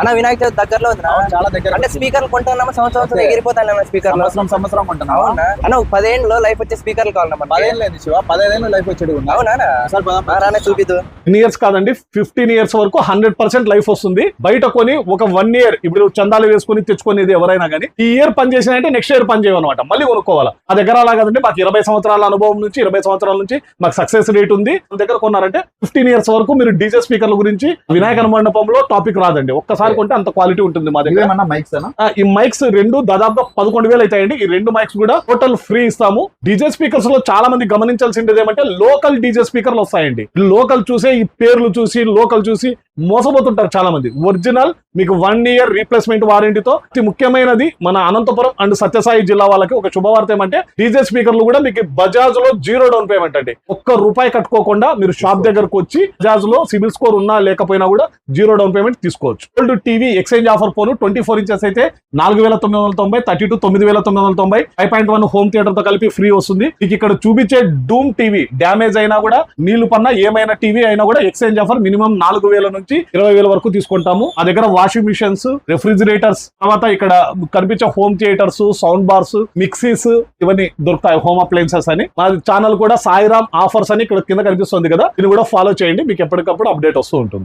అన్న వినాయక చవితి దగ్గరలో ఉంది చాలా దగ్గర అంటే స్పీకర్లు కొంటున్నామా? సంవత్సరం సంవత్సరం. ఎగిరిపోతాను స్పీకర్ సంవత్సరం సంవత్సరం కొంటున్నావా అవునా? అన్న లైఫ్ వచ్చే స్పీకర్లు కావాలన్నా. పదేళ్ళు లేదు శివ? పదేళ్ళు లైఫ్ వచ్చేది అవునా రానా చూపిద్దు. టెన్ ఇయర్స్ కాదండి ఫిఫ్టీన్ ఇయర్స్ వరకు హండ్రెడ్ పర్సెంట్ లైఫ్ వస్తుంది. బయట కొని ఒక వన్ ఇయర్ ఇప్పుడు చందాలు వేసుకుని తెచ్చుకునేది ఎవరైనా కానీ ఈ ఇయర్ పని చేసినంటే నెక్స్ట్ ఇయర్ పని చేయమన్నమాట మళ్ళీ కొనుక్కోవాలి. ఆ దగ్గర అలా కదండి మాకు ఇరవై సంవత్సరాల అనుభవం నుంచి ఇరవై సంవత్సరాల నుంచి మాకు సక్సెస్ రేట్ ఉంది. దగ్గర కొన్నారంటే ఫిఫ్టీన్ ఇయర్స్ వరకు మీరు డీజే స్పీకర్ల గురించి వినాయక మండపంలో టాపిక్ రాదండి. ఒక్కసారి కొంటే అంత క్వాలిటీ ఉంటుంది మా దగ్గర. మైక్స్ ఈ మైక్స్ రెండు దాదాపు పదకొండు వేలు అవుతాయండి. ఈ రెండు మైక్స్ కూడా టోటల్ ఫ్రీ ఇస్తాము. డీజే స్పీకర్స్లో చాలా మంది గమనించాల్సింది ఏమంటే లోకల్ డీజే స్పీకర్లు వస్తాయండి. లోకల్ చూసే ఈ పేర్లు చూసి లోకల్ చూసి మోసపోతుంటారు చాలా మంది. ఒరిజినల్ మీకు వన్ ఇయర్ రీప్లేస్మెంట్ వారంటీతో అతి ముఖ్యమైనది మన అనంతపురం అండ్ సత్యసాయి జిల్లా వాళ్ళకి ఒక శుభవార్త ఏమంటే డీజే స్పీకర్లు కూడా మీకు బజాజ్లో జీరో డౌన్ పేమెంట్ అండి. ఒక్క రూపాయి కట్టుకోకుండా మీరు షాప్ దగ్గరకు వచ్చి బజాజ్లో సిబిల్ స్కోర్ ఉన్నా లేకపోయినా కూడా జీరో డౌన్ పేమెంట్ తీసుకోవచ్చు. TV exchange offer phone twenty four inches అయితే నాలుగు వేల తొమ్మిది వందల తొంభై థర్టీ టు తొమ్మిది వేల తొమ్మిది వందల తొంభై. ఫైవ్ పాయింట్ వన్ హోమ్ థియేటర్తో కలిపి ఫ్రీ వస్తుంది. మీకు ఇక్కడ చూపించే డూమ్ టీవీ డ్యామేజ్ అయినా కూడా నీళ్ళు పన్నా ఏమైనా టీవీ అయినా కూడా ఎక్స్చేంజ్ ఆఫర్ మినిమం నాలుగు వేల నుంచి ఇరవై వేల వరకు తీసుకుంటాము. ఆ దగ్గర వాషింగ్ మిషన్స్ రెఫ్రిజిరేటర్స్ తర్వాత ఇక్కడ కనిపించే home theatres sound bars mixies ఇవన్నీ దొరుకుతాయి హోమ్ అప్లయన్సెస్ అని. మా ఛానల్ కూడా సాయిరామ్ ఆఫర్స్ అని ఇక్కడ కింద కనిపిస్తుంది కదా ఇది కూడా ఫాలో చేయండి. మీకు ఎప్పటికప్పుడు అప్డేట్ వస్తూ ఉంటుంది.